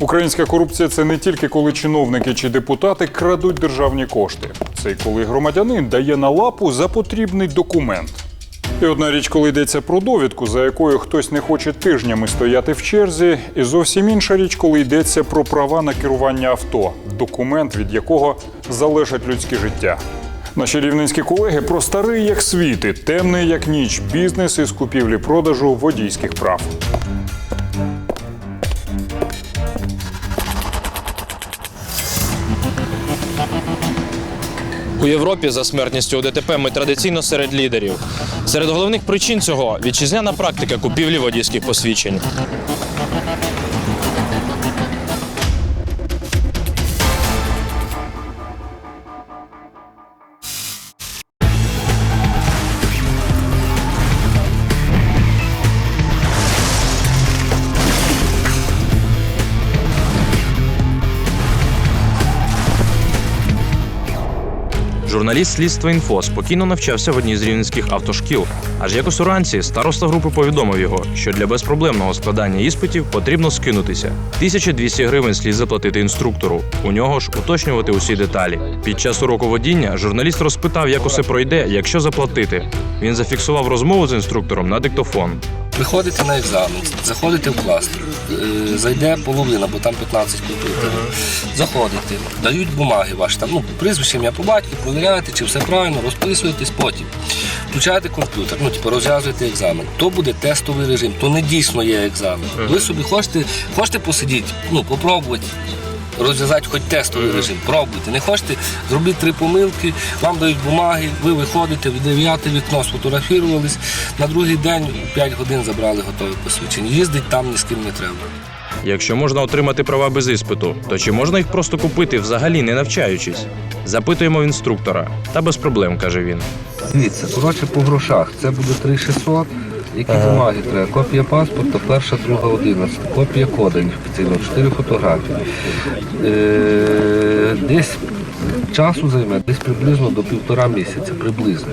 Українська корупція це не тільки коли чиновники чи депутати крадуть державні кошти. Це й коли громадянин дає на лапу за потрібний документ. І одна річ, коли йдеться про довідку, за якою хтось не хоче тижнями стояти в черзі, і зовсім інша річ, коли йдеться про права на керування авто, документ, від якого залежать людське життя. Наші рівненські колеги про старий як світи, темний як ніч, бізнес із купівлі-продажу водійських прав. У Європі за смертністю у ДТП ми традиційно серед лідерів. Серед головних причин цього вітчизняна практика купівлі водійських посвідчень. Журналіст слідства інфо спокійно навчався в одній з рівненських автошкіл. Аж якось уранці староста групи повідомив його, що для безпроблемного складання іспитів потрібно скинутися. 1200 гривень слід заплатити інструктору. У нього ж уточнювати усі деталі. Під час уроку водіння журналіст розпитав, як усе пройде, якщо заплатити. Він зафіксував розмову з інструктором на диктофон. Виходите на екзамен, заходите в клас, е, зайде половина, бо там 15 комп'ютерів. Заходите, дають бумаги ваші, там, ну, прізвище, ім'я по батьку, провіряєте, чи все правильно, розписуєтесь потім. Включаєте комп'ютер, ну, типу, розв'язуєте екзамен. То буде тестовий режим, то не дійсно є екзамен. Ви собі хочете, хочете посидіти, ну, попробувати. Розв'язати хоч тестовий режим, пробуйте. Не хочете, зробіть три помилки, вам дають бумаги, ви виходите, в 9 вікно сфотографірувались, на другий день у 5 годин забрали готове посвідчення. Їздить там ні з ким не треба. Якщо можна отримати права без іспиту, то чи можна їх просто купити взагалі не навчаючись? Запитуємо в інструктора. Та без проблем, каже він. Дивіться, коротше, по грошах це буде 3600. Які бумаги треба? Копія паспорта, перша, друга, одинадцята, копія кодень офіційно, чотири фотографії. Е, десь часу займе, десь приблизно до півтора місяця, приблизно.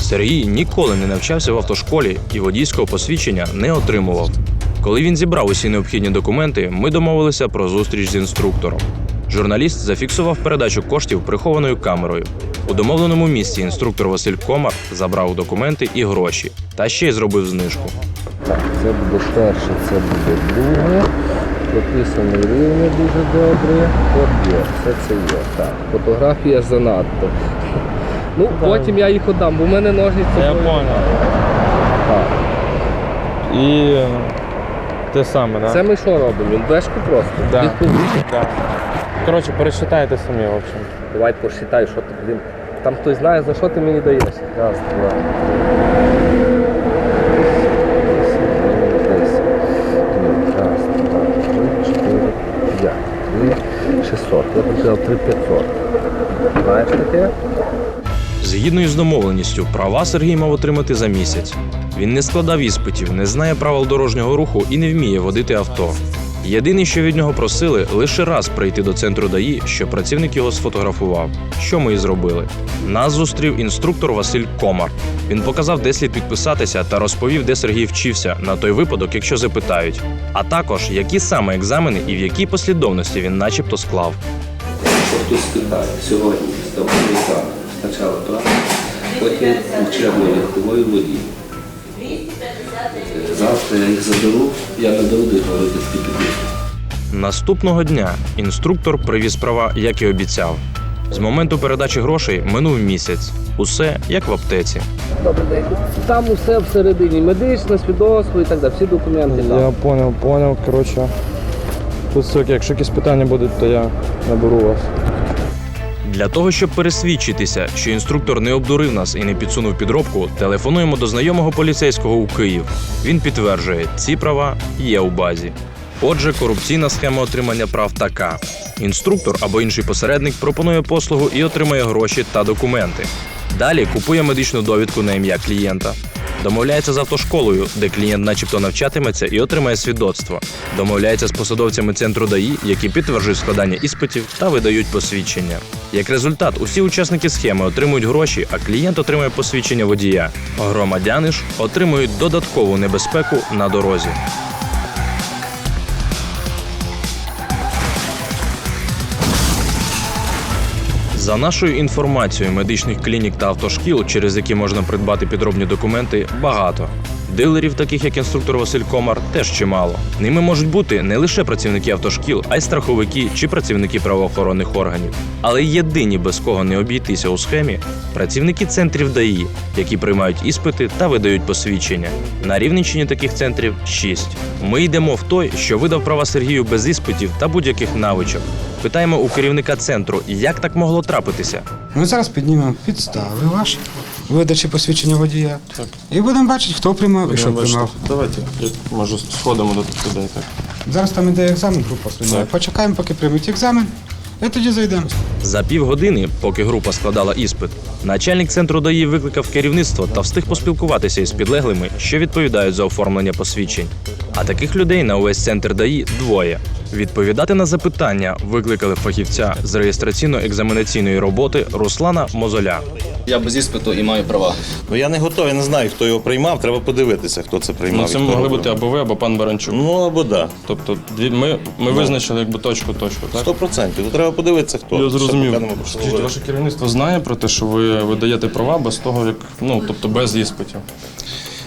Сергій ніколи не навчався в автошколі і водійського посвідчення не отримував. Коли він зібрав усі необхідні документи, ми домовилися про зустріч з інструктором. Журналіст зафіксував передачу коштів прихованою камерою. У домовленому місці інструктор Василь Комар забрав документи і гроші, та ще й зробив знижку. Так, це буде перше, це буде друге. Прописаний рівень дуже добре. От є, все це є. Так, фотографія занадто. Ну, потім я їх отдам, бо в мене ножниці. Я були. понял. Так. І е, те саме, да? Це ми що робимо? Він бешку просто. Да. Відповідь. Да. Коротше, пересчитайте самі, в общем. Давай посчитай, що ти, блін. Там хтось знає, за що ти мені даєш. Раз, два. Раз, два, три, чотири, п'ять. Три, шістсот. Я. Знаєш таке? Згідно із домовленістю, права Сергій мав отримати за місяць. Він не складав іспитів, не знає правил дорожнього руху і не вміє водити авто. Єдине, що від нього просили, лише раз прийти до центру ДАІ, що працівник його сфотографував. Що ми і зробили. Нас зустрів інструктор Василь Комар. Він показав, де слід підписатися та розповів, де Сергій вчився на той випадок, якщо запитають. А також які саме екзамени і в якій послідовності він, начебто, склав. Хтось питає, сьогодні став. Спочатку потім учебно легкової водій. Завтра я їх заберу, я не доведу їх робити підпис. Наступного дня інструктор привіз права, як і обіцяв. З моменту передачі грошей минув місяць. Усе як в аптеці. Добрий день. Там усе всередині. Медичне, свідоцтво і так далі. Всі документи там. Я понял, понял. Коротше. Тут все, якщо якісь питання будуть, то я наберу вас. Для того, щоб пересвідчитися, що інструктор не обдурив нас і не підсунув підробку, телефонуємо до знайомого поліцейського у Київ. Він підтверджує, ці права є у базі. Отже, корупційна схема отримання прав така: інструктор або інший посередник пропонує послугу і отримує гроші та документи. Далі купує медичну довідку на ім'я клієнта. Домовляється з автошколою, де клієнт начебто навчатиметься і отримає свідоцтво. Домовляється з посадовцями центру ДАІ, які підтверджують складання іспитів та видають посвідчення. Як результат, усі учасники схеми отримують гроші, а клієнт отримує посвідчення водія. Громадяни ж отримують додаткову небезпеку на дорозі. За нашою інформацією, медичних клінік та автошкіл, через які можна придбати підробні документи, багато. Дилерів, таких як інструктор Василь Комар, теж чимало. Ними можуть бути не лише працівники автошкіл, а й страховики чи працівники правоохоронних органів. Але єдині, без кого не обійтися у схемі, працівники центрів ДАІ, які приймають іспити та видають посвідчення. На Рівненщині таких центрів шість. Ми йдемо в той, що видав права Сергію без іспитів та будь-яких навичок. Питаємо у керівника центру, як так могло трапитися. Ми зараз піднімемо підстави ваші, видачі посвідчення водія. І будемо бачити, хто приймав і що приймав. Давайте, я, може, сходимо до туди. Так. Зараз там іде екзамен, група приймає. Почекаємо, поки приймуть екзамен, і тоді зайдемо. За півгодини, поки група складала іспит, начальник центру ДАІ викликав керівництво та встиг поспілкуватися із підлеглими, що відповідають за оформлення посвідчень. А таких людей на увесь центр ДАІ двоє. Відповідати на запитання викликали фахівця з реєстраційно-екзаменаційної роботи Руслана Мозоля. Я без іспиту і маю права. Ну я не готовий, не знаю, хто його приймав. Треба подивитися, хто це приймав. Ну, це могли бути або ви, або пан Баранчук. Ну або да. Тобто ми, ми визначили якби точку точку, так? Сто процентів. Треба подивитися, хто. Я зрозумів. Скажіть, ваше керівництво знає про те, що ви видаєте права без того, як ну тобто без іспитів.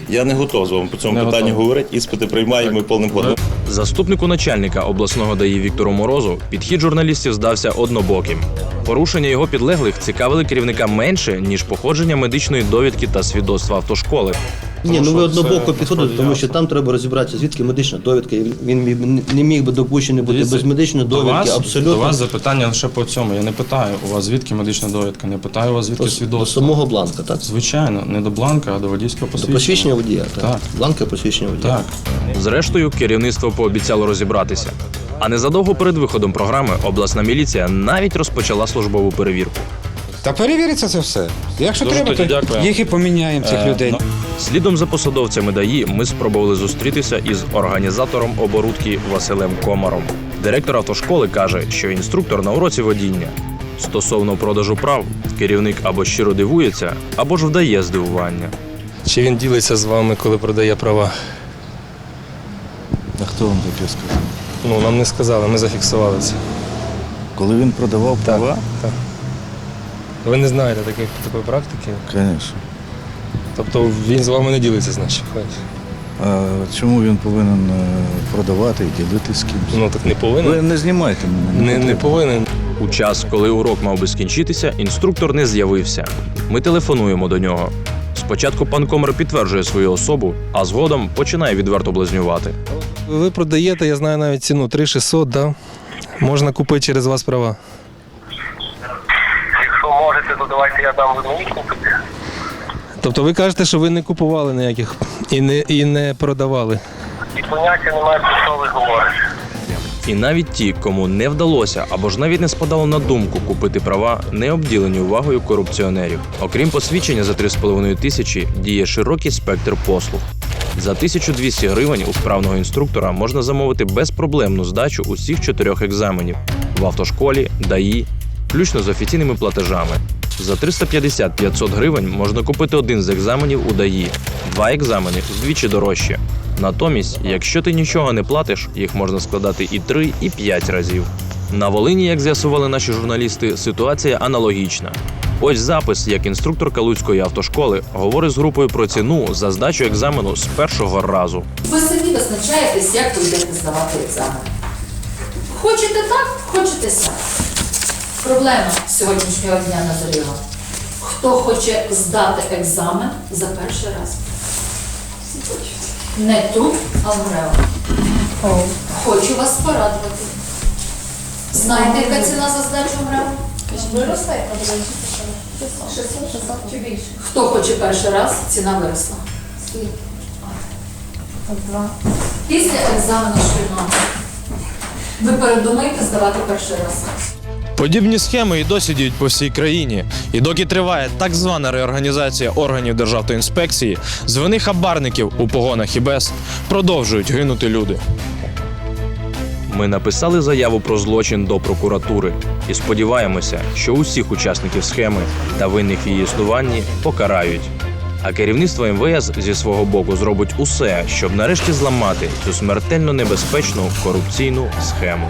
Я не готов з вами по цьому Не питанню готовий. говорити. Іспити приймаємо і повним ходом. Заступнику начальника обласного ДАІ Віктору Морозу підхід журналістів здався однобоким. Порушення його підлеглих цікавили керівника менше ніж походження медичної довідки та свідоцтва автошколи. Ні, ну ви однобоко підходите, тому що там треба розібратися, звідки медична довідка. і Він не міг би допущений бути Дивіться, без медичної до довідки. вас, абсолютно До вас запитання лише по цьому. Я не питаю у вас звідки медична довідка, не питаю у вас звідки до, до свідоцтво. самого бланка, так? Звичайно, не до бланка, а до водійського До посвідчення. посвідчення водія, так. Так. Бланка посвідчення водія. Так. Зрештою, керівництво пообіцяло розібратися. А незадовго перед виходом програми обласна міліція навіть розпочала службову перевірку. Та перевіриться це все. Якщо Дуже треба, тоді то дякую. їх і поміняємо цих Е, людей. ну, Слідом за посадовцями ДАІ ми спробували зустрітися із організатором оборудки Василем Комаром. Директор автошколи каже, що інструктор на уроці водіння. Стосовно продажу прав, керівник або щиро дивується, або ж вдає здивування. Чи він ділиться з вами, коли продає права? А хто вам таке сказав? Ну, нам не сказали, ми зафіксували це. Коли він продавав права? Так. Ви не знаєте таких, такої практики? Звісно. Тобто він з вами не ділиться, значить. А чому він повинен е, продавати і ділитися з кимось? Ну так не Ви повинен. не знімайте мене. Не, не потрібно. повинен. У час, коли урок мав би скінчитися, інструктор не з'явився. Ми телефонуємо до нього. Спочатку пан Комар підтверджує свою особу, а згодом починає відверто блазнювати. Ви продаєте, я знаю навіть ціну 3600, да? Можна купити через вас права. Давайте я дам мені купити. Тобто ви кажете, що ви не купували ніяких і не, і не продавали. І поняття немає, про що ви говорите. І навіть ті, кому не вдалося або ж навіть не спадало на думку купити права, не обділені увагою корупціонерів. Окрім посвідчення за 3,5 тисячі, діє широкий спектр послуг. За 1200 гривень у вправного інструктора можна замовити безпроблемну здачу усіх чотирьох екзаменів в автошколі, ДАІ, включно з офіційними платежами. За 350-500 гривень можна купити один з екзаменів у ДАІ, два екзамени вдвічі дорожче. Натомість, якщо ти нічого не платиш, їх можна складати і 3, і 5 разів. На Волині, як з'ясували наші журналісти, ситуація аналогічна. Ось запис, як інструктор Калуцької автошколи говорить з групою про ціну за здачу екзамену з першого разу. Ви самі визначаєтесь, як ви йдете здавати екзамен. Хочете так, хочете сяк. Проблема сьогоднішнього дня назріла. Хто хоче здати екзамен за перший раз? Не тут, а в МРЕО. Хочу вас порадувати. Знаєте, яка ціна за здачу МРЕО? Хто хоче перший раз, ціна виросла. Після екзамену шкільного ви передумаєте здавати перший раз. Подібні схеми і досі діють по всій країні. І доки триває так звана реорганізація органів державної інспекції, з вини хабарників у погонах і без продовжують гинути люди. Ми написали заяву про злочин до прокуратури і сподіваємося, що усіх учасників схеми та винних її існуванні покарають. А керівництво МВС зі свого боку зробить усе, щоб нарешті зламати цю смертельно небезпечну корупційну схему.